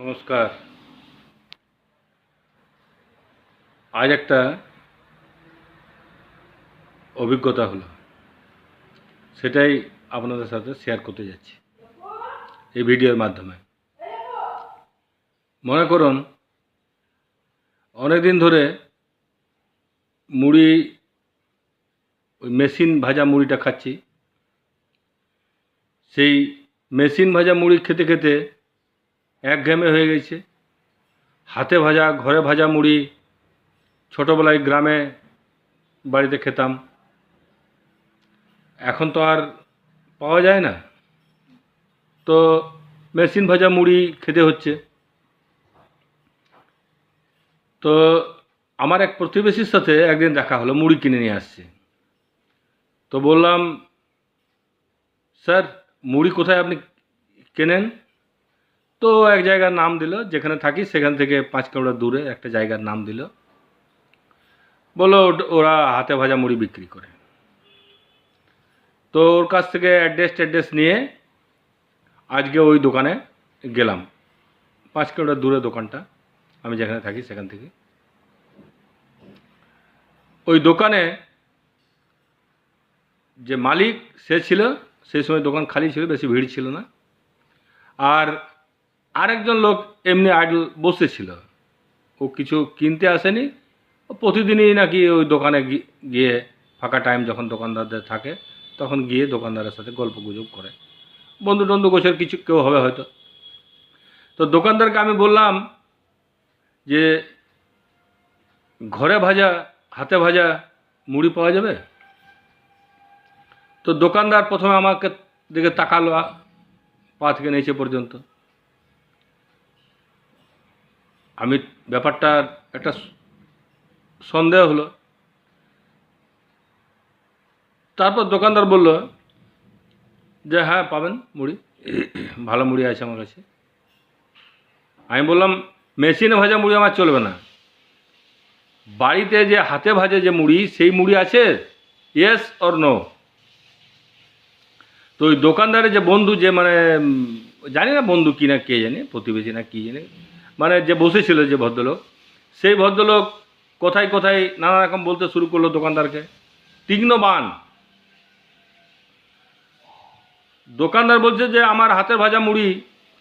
নমস্কার। আজ একটা অভিজ্ঞতা হলো, সেটাই আপনাদের সাথে শেয়ার করতে যাচ্ছি এই ভিডিওর মাধ্যমে। মনে করুন অনেক দিন ধরে মুড়ি, ওই মেশিন ভাজা মুড়িটা খাচ্ছি। সেই মেশিন ভাজা মুড়ি খেতে খেতে একঘেয়েমে হয়ে গেছে। হাতে ভাজা, ঘরে ভাজা মুড়ি, ছোটোবেলায় গ্রামে বাড়িতে খেতাম। এখন তো আর পাওয়া যায় না। তো মেশিন ভাজা মুড়ি খেতে হচ্ছে। তো আমার এক প্রতিবেশীর সাথে একদিন দেখা হলো, মুড়ি কিনে নিয়ে আসছে। তো বললাম, স্যার, মুড়ি কোথায় আপনি কেনেন? তো এক জায়গার নাম দিল, যেখানে থাকি সেখান থেকে পাঁচ কিলোমিটার দূরে একটা জায়গার নাম দিল। ওট- ওরা হাতে ভাজা মুড়ি বিক্রি করে। তো ওর কাছ থেকে অ্যাড্রেস ট্যাড্রেস নিয়ে আজকে ওই দোকানে গেলাম। পাঁচ কিলোমিটার দূরে দোকানটা, আমি যেখানে থাকি সেখান থেকে। ওই দোকানে যে মালিক সে ছিল, সেই সময় দোকান খালি ছিল, বেশি ভিড় ছিল না। আর আরেকজন লোক এমনি আইডল বসেছিল। ও কিছু কিনতে আসেনি। প্রতিদিনই নাকি ওই দোকানে গিয়ে ফাঁকা টাইম যখন দোকানদারদের থাকে, তখন গিয়ে দোকানদারের সাথে গল্প গুজব করে। বন্ধু টন্ধু গোছের কিছু কেউ হবে হয়তো। তো দোকানদারকে আমি বললাম যে, ঘরে ভাজা, হাতে ভাজা মুড়ি পাওয়া যাবে? তো দোকানদার প্রথমে আমাকে দিকে তাকালো পা থেকে নিচে পর্যন্ত। আমি ব্যাপারটা একটা সন্দেহ হলো। তারপর দোকানদার বলল যে হ্যাঁ পাবেন মুড়ি। ভালো মুড়ি আছে আমার কাছে। আমি বললাম, মেশিনে ভাজা মুড়ি আমার চলবে না। বাড়িতে যে হাতে ভাজে যে মুড়ি, সেই মুড়ি আছে? ইয়েস অর নো তো ওই দোকানদারের যে বন্ধু, যে মানে জানি না বন্ধু কি না কে জানে, প্রতিবেশী না কী জানে মানে যে বসেছিল যে ভদ্রলোক, সেই ভদ্রলোক কোথায় কোথায় নানা রকম বলতে শুরু করল দোকানদারকে। তীক্ষ্ণ বান দোকানদার বলছে যে, আমার হাতের ভাজা মুড়ি।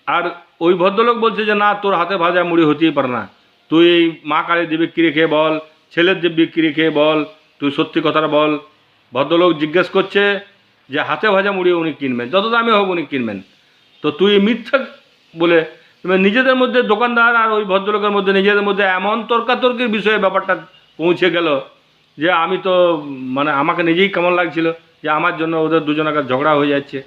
আর ওই ভদ্রলোক বলছে যে, না, তোর হাতে ভাজা মুড়ি হতেই পারে না। তুই এই মা কালী দিয়ে বিক্রি খেয়ে বল, ছেলের দিয়ে বিক্রি খেয়ে বল, তুই সত্যি কথাটা বল। ভদ্রলোক জিজ্ঞেস করছে যে হাতে ভাজা মুড়ি উনি কিনবেন? যত দামি হোক উনি কিনবেন। তো তুই মিথ্যা বলে নিজেদের মধ্যে দোকানদার আর ওই ভদ্রলোকের মধ্যে নিজেদের মধ্যে এমন তর্কাতর্কির বিষয়ে ব্যাপারটা পৌঁছে গেল যে আমি তো মানে আমাকে নিজেই কেমন লাগছিল যে আমার জন্য ওদের দুজনের ঝগড়া হয়ে যাচ্ছে।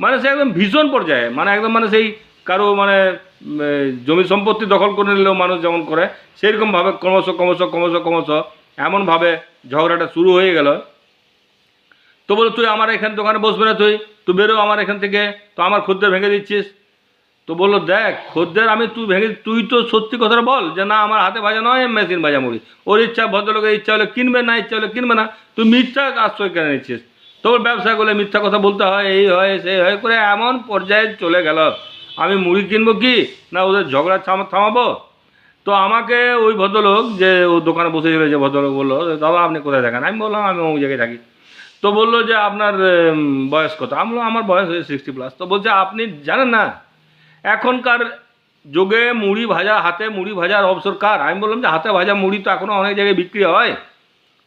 মানে সে একদম ভীষণ পর্যায়ে মানে একদম মানে সেই কারও মানে জমি সম্পত্তি দখল করে নিলেও মানুষ যেমন করে, সেরকমভাবে ক্রমশ ক্রমশ ক্রমশ ক্রমশ এমনভাবে ঝগড়াটা শুরু হয়ে গেল। তো বলো, তুই আমার এখানে দোকানে বসবে না তুই? তুই বেরো আমার এখান থেকে, তো আমার খদ্দের ভেঙে দিচ্ছিস। তো বলল, দেখ, খদ্দের আমি তুই ভেঙে, তুই তো সত্যি কথাটা বল যে, না, আমার হাতে ভাজা নয় মেশিন ভাজা মুড়ি। ওর ইচ্ছা, ভদ্রলোকের ইচ্ছা হলে কিনবে, না ইচ্ছা হলে কিনবে না। তুই মিথ্যা আশ্রয় কেন নিচ্ছিস? তোর ব্যবসা করলে মিথ্যা কথা বলতে হয়, এই হয় সেই হয়, করে এমন পর্যায়ে চলে গেল। আমি মুড়ি কিনবো কি? না, ওদের ঝগড়া থামা, থামাবো? তো আমাকে ওই ভদ্রলোক যে, ও দোকানে বসেছিল যে ভদ্রলোক বলল, দাদা, আপনি কোথায় থাকেন? আমি বললাম, আমি ওই জায়গায় থাকি। তো বলল যে, আপনার বয়স কত? আমি বললাম, আমার বয়স হয়েছে সিক্সটি প্লাস তো বলছে, আপনি জানেন না এখনকার যুগে মুড়ি ভাজা, হাতে মুড়ি ভাজার অবসর কার? আমি বললাম যে হাতে ভাজা মুড়ি তো এখনও অনেক জায়গায় বিক্রি হয়।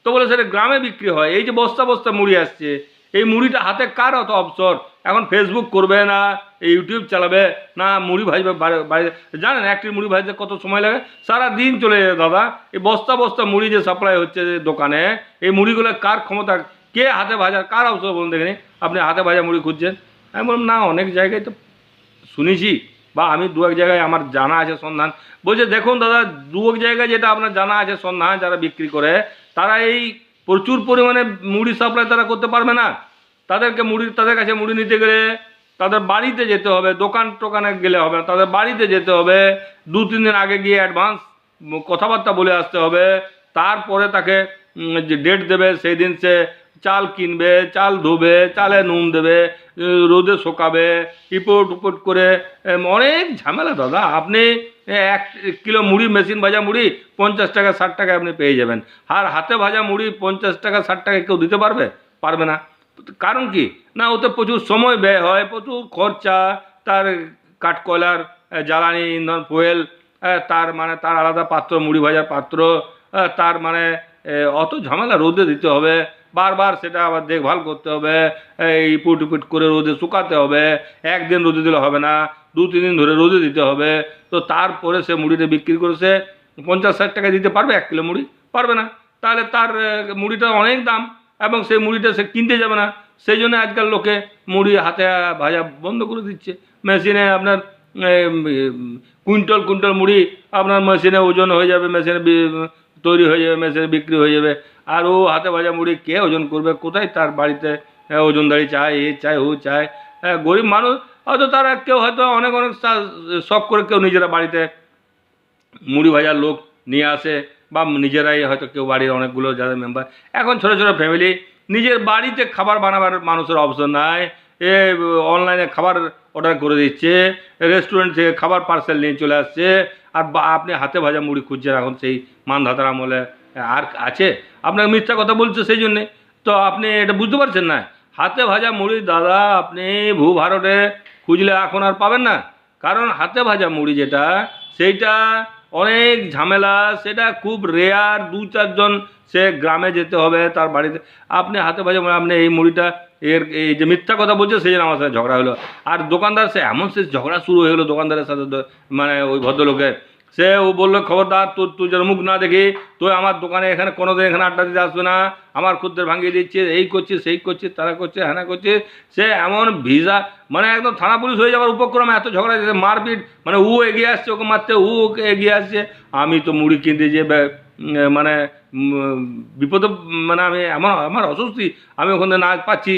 তো বলে সেটা গ্রামে বিক্রি হয়। এই যে বস্তা বস্তা মুড়ি আসছে, এই মুড়িটা হাতে কার অত অবসর? এখন ফেসবুক করবে না ইউটিউব চালাবে না, মুড়ি ভাজবে বাড়ি- জানেন একটি মুড়ি ভাজতে কত সময় লাগে? সারা দিন চলে যায় দাদা। এই বস্তা বস্তা মুড়ি যে সাপ্লাই হচ্ছে দোকানে, এই মুড়িগুলো কার ক্ষমতা? কে হাতে ভাজার, কার অবসর বলুন দেখেনি আপনি হাতে ভাজা মুড়ি খুঁজছেন। আমি বললাম, না, অনেক জায়গায় তো শুনেছি বা আমি দু এক জায়গায় আমার জানা আছে সন্ধান। বলছে, দেখুন দাদা, দু এক জায়গায় যেটা আপনার জানা আছে সন্ধান, যারা বিক্রি করে, তারা এই প্রচুর পরিমাণে মুড়ি সাপ্লাই তারা করতে পারবে না। তাদেরকে মুড়ি, তাদের কাছে মুড়ি নিতে গেলে তাদের বাড়িতে যেতে হবে, দোকান টোকানে গেলে হবে, তাদের বাড়িতে যেতে হবে, দু তিন দিন আগে গিয়ে অ্যাডভান্স কথাবার্তা বলে আসতে হবে। তারপরে তাকে যে ডেট দেবে, সেই দিন সে চাল কিনবে, চাল ধোবে, চালে নুন দেবে, রোদে শোকাবে, ইপোট উপট করে অনেক ঝামেলা দাদা। আপনি এক কিলো মুড়ি, মেশিন ভাজা মুড়ি পঞ্চাশ টাকা, ষাট টাকায় আপনি পেয়ে যাবেন। আর হাতে ভাজা মুড়ি পঞ্চাশ টাকা, ষাট টাকা কেউ দিতে পারবে? পারবে না। কারণ কি? না, ওতে প্রচুর সময় ব্যয় হয়, প্রচুর খরচা, তার কাঠকয়লার জ্বালানি, ইন্ধন, ফুয়েল তার মানে তার আলাদা পাত্র, মুড়ি ভাজার পাত্র তার মানে অত ঝামেলা রোদে দিতে হবে। বারবার সেটা আবার দেখভাল করতে হবে, এই পুট পুট করে রোদে শুকাতে হবে, একদিন রোদে দিলে হবে না, দু, তিন দিন ধরে রোদে দিতে হবে। তো তারপরে সে মুড়িটা বিক্রি করে সে পঞ্চাশ ষাট টাকা দিতে পারবে, এক কিলো মুড়ি, পারবে না। তাহলে তার মুড়িটা অনেক দাম এবং সেই মুড়িটা সে কিনতে যাবে না। সেই জন্য আজকাল লোকে মুড়ি হাতে ভাজা বন্ধ করে দিচ্ছে। মেশিনে আপনার কুইন্টাল কুইন্টাল মুড়ি আপনার মেশিনে ওজন হয়ে যাবে, মেশিনে তৈরি হয়ে যাবে মেসে বিক্রি হয়ে যাবে। আর ও হাতে ভাজা মুড়ি কে ওজন করবে? কোথায় তার বাড়িতে আহ, ওজনদারি চায় এ চায় ও চায় হ্যাঁ, গরিব মানুষ হয়তো তারা কেউ হয়তো অনেক অনেক শখ করে কেউ নিজেরা বাড়িতে মুড়ি ভাজার লোক নিয়ে আসে বা নিজেরাই হয়তো কেউ বাড়ির অনেকগুলো যাদের মেম্বার এখন ছোটো ছোটো ফ্যামিলি নিজের বাড়িতে খাবার বানাবার মানুষের অপশন নাই। এ অনলাইনে খাবার অর্ডার করে দিচ্ছে রেস্টুরেন্ট থেকে খাবার পার্সেল নিয়ে চলে আসছে, আর আপনি হাতে ভাজা মুড়ি খুঁজছেন এখন সেই মানধাতার আমলে আর আছে? আপনাকে মিথ্যা কথা বলছে সেই জন্যে। তো আপনি এটা বুঝতে পারছেন না? হাতে ভাজা মুড়ি, দাদা, আপনি ভূ ভারতে খুঁজলে এখন আর পাবেন না। কারণ হাতে ভাজা মুড়ি যেটা, সেইটা অনেক ঝামেলা, সেটা খুব রেয়ার দু চারজন সে গ্রামে যেতে হবে, তার বাড়িতে। আপনি হাতে ভাজা মুড়ি, আপনি এই মুড়িটা এর এই যে মিথ্যা কথা বলছে সেই জন্য আমার সাথে ঝগড়া হলো। আর দোকানদার সে এমন সে ঝগড়া শুরু হয়ে গেলো দোকানদারের সাথে মানে ওই ভদ্রলোকের। সে ও বলল খবরদার তোর তুই যেন মুখ না দেখি তুই আমার দোকানে এখানে কোনোদিন এখানে আড্ডা দিতে আসবে না। আমার খুদ্দের ভাঙিয়ে দিচ্ছে এই করছে সেই করছে তারা করছে হ্যানা করছে। সে এমন ভিসা মানে একদম থানা পুলিশ হয়ে যাওয়ার উপক্রমে এত ঝগড়া মারপিট মানে ও এগিয়ে আসছে ওকে মারতে ও এগিয়ে আসছে। আমি তো মুড়ি কিনতে যে বে- উম, মানে বিপদে মানে আমি, আমার আমার অস্বস্তি। আমি ওখানে না পাচ্ছি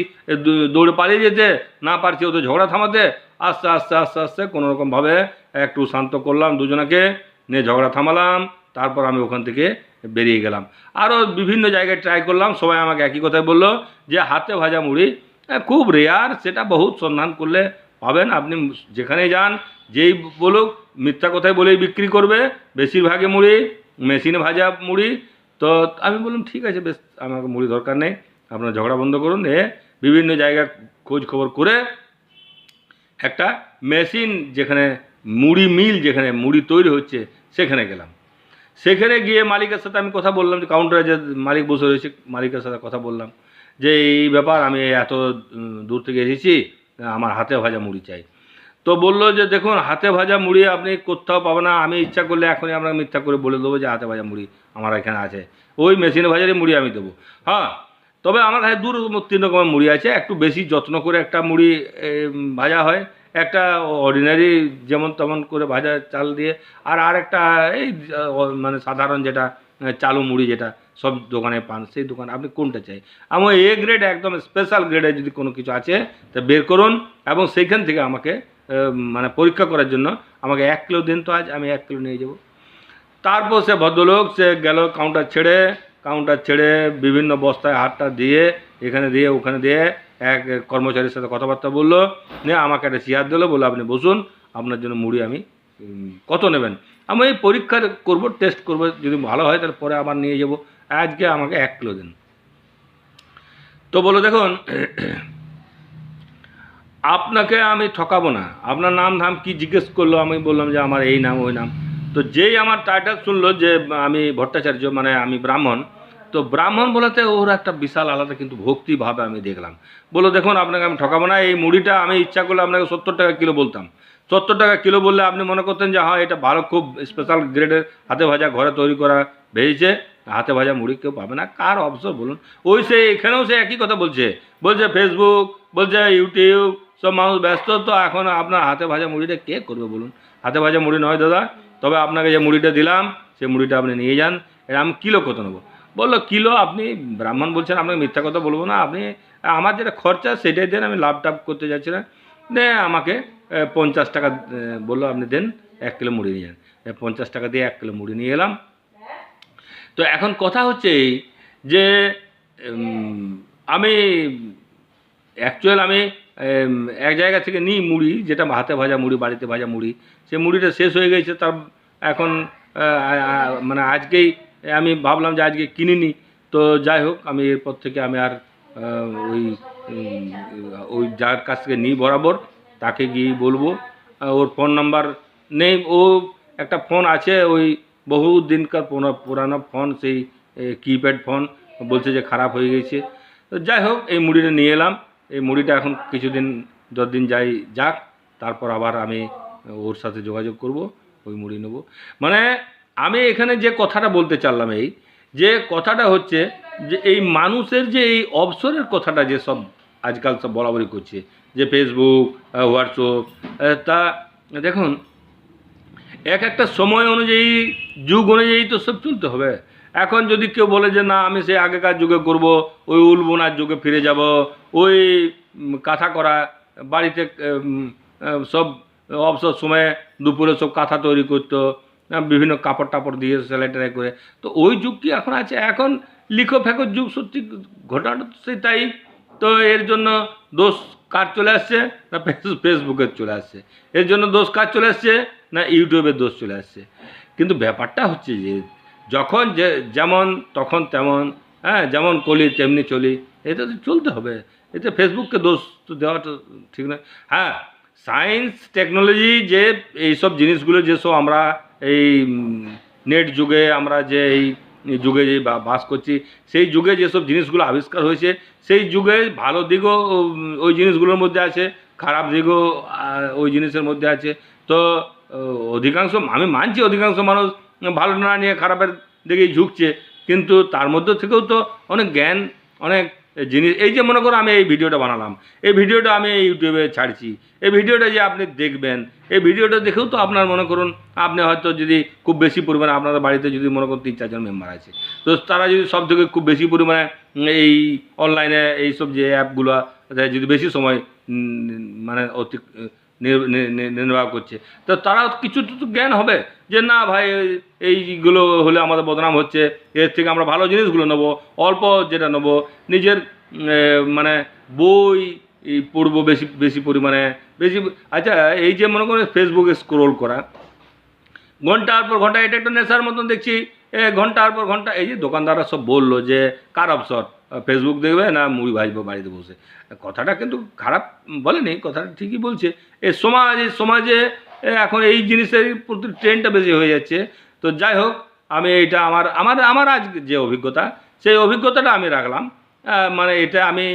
দৌড়ে পালিয়ে যেতে, না পারছি ওদের ঝগড়া থামাতে। আস্তে আস্তে আস্তে আস্তে কোনোরকমভাবে একটু শান্ত করলাম দুজনাকে, নিয়ে ঝগড়া থামালাম, তারপর আমি ওখান থেকে বেরিয়ে গেলাম। আরও বিভিন্ন জায়গায় ট্রাই করলাম, সবাই আমাকে একই কথাই বলল যে, হাতে ভাজা মুড়ি খুব রেয়ার সেটা বহুত সন্ধান করলে পাবেন। আপনি যেখানে যান, যেই বলুক, মিথ্যা কথাই বলেই বিক্রি করবে, বেশিরভাগই মুড়ি। মেশিনে ভাজা মুড়ি, তো আমি বললাম, ঠিক আছে, বেশ, আমার মুড়ি দরকার নেই। আপনার ঝগড়া বন্ধ করুন। এ বিভিন্ন জায়গায় খোঁজ খবর করে একটা মেশিন যেখানে মুড়ি মিল, যেখানে মুড়ি তৈরি হচ্ছে, সেখানে গেলাম। সেখানে গিয়ে মালিকের সাথে আমি কথা বললাম, যে কাউন্টারে যে মালিক বসে রয়েছে, মালিকের সাথে কথা বললাম, যে এই ব্যাপার, আমি এত দূর থেকে এসেছি, আমার হাতে ভাজা মুড়ি চাই। তো বলল যে, দেখুন, হাতে ভাজা মুড়ি আপনি কোথাও পাবেন না। আমি ইচ্ছা করলে এখনই আমরা মিথ্যা করে বলে দেবো যে, হাতে ভাজা মুড়ি আমার এখানে আছে। ওই মেশিনে ভাজারই মুড়ি আমি দেবো। হ্যাঁ তবে আমার কাছে দু তিন রকমের মুড়ি আছে। একটু বেশি যত্ন করে একটা মুড়ি ভাজা হয়। একটা অর্ডিনারি যেমন তেমন করে ভাজা চাল দিয়ে। আর আর একটা এই মানে সাধারণ যেটা চালু মুড়ি যেটা, সব দোকানে পান। সেই দোকান আপনি কোনটা চাই? আমার এ গ্রেড একদম স্পেশাল গ্রেডে যদি কোনো কিছু আছে, তা বের করুন এবং সেইখান থেকে আমাকে মানে পরীক্ষা করার জন্য। আমাকে এক কিলো দিন তো আজ, আমি এক কিলো নিয়ে যাব। তারপর সে ভদ্রলোক, সে গেল কাউন্টার ছেড়ে কাউন্টার ছেড়ে বিভিন্ন বস্তায় হাতটা দিয়ে, এখানে দিয়ে, ওখানে দিয়ে এক কর্মচারীর সাথে কথাবার্তা বলল নিয়ে আমাকে একটা চেয়ার দিলো, বলল, আপনি বসুন, আপনার জন্য মুড়ি আমি কত নেবেন? আমি এই পরীক্ষা করব টেস্ট করব, যদি ভালো হয়, তাহলে পরে আবার নিয়ে যাব। আজকে আমাকে এক কিলো দিন। তো বলো দেখুন আপনাকে আমি ঠকাবো না। আপনার নাম ধাম কি জিজ্ঞেস করল? আমি বললাম যে আমার এই নাম, ওই নাম। তো যেই আমার টাইটেল শুনলো যে আমি ভট্টাচার্য মানে আমি ব্রাহ্মণ, তো ব্রাহ্মণ বলাতে ওর একটা বিশাল আলাদা কিন্তু ভক্তিভাবে আমি দেখলাম। বলো দেখুন, আপনাকে আমি ঠকাবো না। এই মুড়িটা আমি ইচ্ছা করলে আপনাকে সত্তর টাকা কিলো বলতাম। সত্তর টাকা কিলো বললে আপনি মনে করতেন যে হ্যাঁ এটা ভালো, খুব স্পেশাল গ্রেডের হাতে ভাজা ঘরে তৈরি করা ভেজেছে। হাতে ভাজা মুড়ি কেউ পাবে না। কার অবসর বলুন? ওই সে, এখানেও সে একই কথা বলছে। বলছে ফেসবুক বলছে ইউটিউব সব মানুষ ব্যস্ত, তো এখন আপনার হাতে ভাজা মুড়িটা কে করবে বলুন? হাতে ভাজা মুড়ি নয় দাদা, তবে আপনাকে যে মুড়িটা দিলাম সেই মুড়িটা আপনি নিয়ে যান এটা আমি কিলো কত নেব? বলল, কিলো আপনি, ব্রাহ্মণ বলছেন, আপনাকে মিথ্যা কথা বলব না, আপনি, আমার যেটা খরচা সেটাই দেন, আমি লাভ টাভ করতে যাচ্ছি না। আমাকে পঞ্চাশ টাকা বলল, আপনি দেন, এক কিলো মুড়ি নিয়ে যান। পঞ্চাশ টাকা দিয়ে এক কিলো মুড়ি নিয়ে এলাম। তো এখন কথা হচ্ছে এই যে আমি অ্যাকচুয়াল আমি এক জায়গা থেকে নিই মুড়ি, যেটা হাতে ভাজা মুড়ি, বাড়িতে ভাজা মুড়ি। সে মুড়িটা শেষ হয়ে গেছে, তার এখন মানে আজকেই আমি ভাবলাম যে আজকে কিনে নিই। তো যাই হোক, আমি এরপর থেকে আমি আর ওই ওই যার কাছ থেকে নিই বরাবর, তাকে গিয়েই বলব। ওর ফোন নাম্বার নেই। ও একটা ফোন আছে, ওই বহু দিনকার পুরা- পুরানো ফোন, সেই কিপ্যাড ফোন। বলছে যে খারাপ হয়ে গেছে। তো যাই হোক, এই মুড়িটা নিয়ে এলাম। এই মুড়িটা এখন কিছুদিন, যতদিন যাই যাক, তারপর আবার আমি ওর সাথে যোগাযোগ করব, ওই মুড়ি নেব। মানে আমি এখানে যে কথাটা বলতে চাইলাম এই, যে কথাটা হচ্ছে যে এই মানুষের যে এই অবসরের কথাটা যে সব আজকাল সব বরাবরই করছে, যে ফেসবুক হোয়াটসঅ্যাপ তা দেখুন, এক একটা সময় অনুযায়ী, যুগ অনুযায়ী তো সব চলতে হবে। এখন যদি কেউ বলে যে, না, আমি সেই আগেকার যুগে করব, ওই উল বোনার যুগে ফিরে যাব, ওই কাঁথা করা বাড়িতে সব অবসর সময়ে দুপুরে সব কাঁথা তৈরি করতো বিভিন্ন কাপড় টাপড় দিয়ে সেলাই করে। তো ওই যুগ কি এখন আছে? এখন লিখো ফেঁকো যুগ সত্যি ঘটনাটা সেই তাই। তো এর জন্য দোষ কার চলে আসছে? না ফেস- ফেসবুকের চলে আসছে। এর জন্য দোষ কার চলে আসছে? না ইউটিউবের দোষ চলে আসছে। কিন্তু ব্যাপারটা হচ্ছে যে যখন যে, যেমন তখন তেমন হ্যাঁ যেমন কলি, তেমনি চলি, এটা তো চলতে হবে। এতে ফেসবুককে দোষ তো দেওয়াটা ঠিক নয়। হ্যাঁ সায়েন্স টেকনোলজি যে, এইসব জিনিসগুলো যেসব আমরা এই নেট যুগে আমরা যে, এই যুগে যে বাস করছি, সেই যুগে যেসব জিনিসগুলো আবিষ্কার হয়েছে, সেই যুগে ভালো দিকও ওই জিনিসগুলোর মধ্যে আছে, খারাপ দিকও ওই জিনিসের মধ্যে আছে। তো, অধিকাংশ, আমি মানছি অধিকাংশ মানুষ ভালো না নিয়ে খারাপের দিকেই ঝুঁকছে। কিন্তু তার মধ্যে থেকেও তো অনেক জ্ঞান, অনেক জিনিস। এই যে মনে করো আমি এই ভিডিওটা বানালাম, এই ভিডিওটা আমি ইউটিউবে ছাড়ছি, এই ভিডিওটা যে আপনি দেখবেন, এই ভিডিওটা দেখেও তো আপনার মনে করুন, আপনি হয়তো যদি খুব বেশি পরিমাণে আপনাদের বাড়িতে যদি মনে করুন তিন, চারজন মেম্বার আছে। তো তারা যদি সব থেকে খুব বেশি পরিমাণে এই অনলাইনে এইসব যে অ্যাপগুলো যদি বেশি সময় মানে অতি নির্বাহ করছে। তো তারা কিছু তো জ্ঞান হবে যে, না ভাই এইগুলো হলে আমাদের বদনাম হচ্ছে। এর থেকে আমরা ভালো জিনিসগুলো নেব, অল্প যেটা নেব। নিজের মানে বই পড়ব বেশি বেশি পরিমাণে, বেশি আচ্ছা এই যে মনে করেন ফেসবুকে স্ক্রোল করা, ঘণ্টার পর ঘণ্টা, এটা একটা নেশার মতন দেখছি। এ, ঘণ্টার পর ঘণ্টা, এই যে দোকানদাররা সব বলল যে, কার অবসর? ফেসবুক দেখবে, না মুড়ি ভাজবো বাড়িতে বসে। কথাটা কিন্তু খারাপ বলেনি, কথাটা ঠিকই বলছে। এ সমাজ এই সমাজে এখন এই জিনিসের প্রতি ট্রেন্ডটা বেশি হয়ে যাচ্ছে। তো যাই হোক, আমি এটা আমার আমার আমার আজ যে অভিজ্ঞতা, সেই অভিজ্ঞতাটা আমি রাখলাম। মানে এটা আমি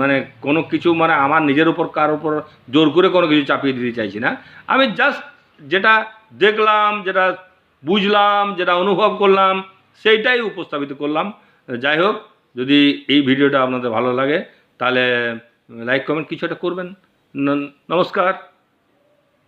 মানে কোনো কিছু মানে আমার নিজের উপর, কার উপর জোর করে কোনো কিছু চাপিয়ে দিতে চাইছি না। আমি জাস্ট যেটা দেখলাম, যেটা বুঝলাম, যেটা অনুভব করলাম, সেইটাই উপস্থাপিত করলাম। যাই হোক যদি এই ভিডিওটা আপনাদের ভালো লাগে তাহলে লাইক কমেন্ট কিছু একটা করবেন। নমস্কার।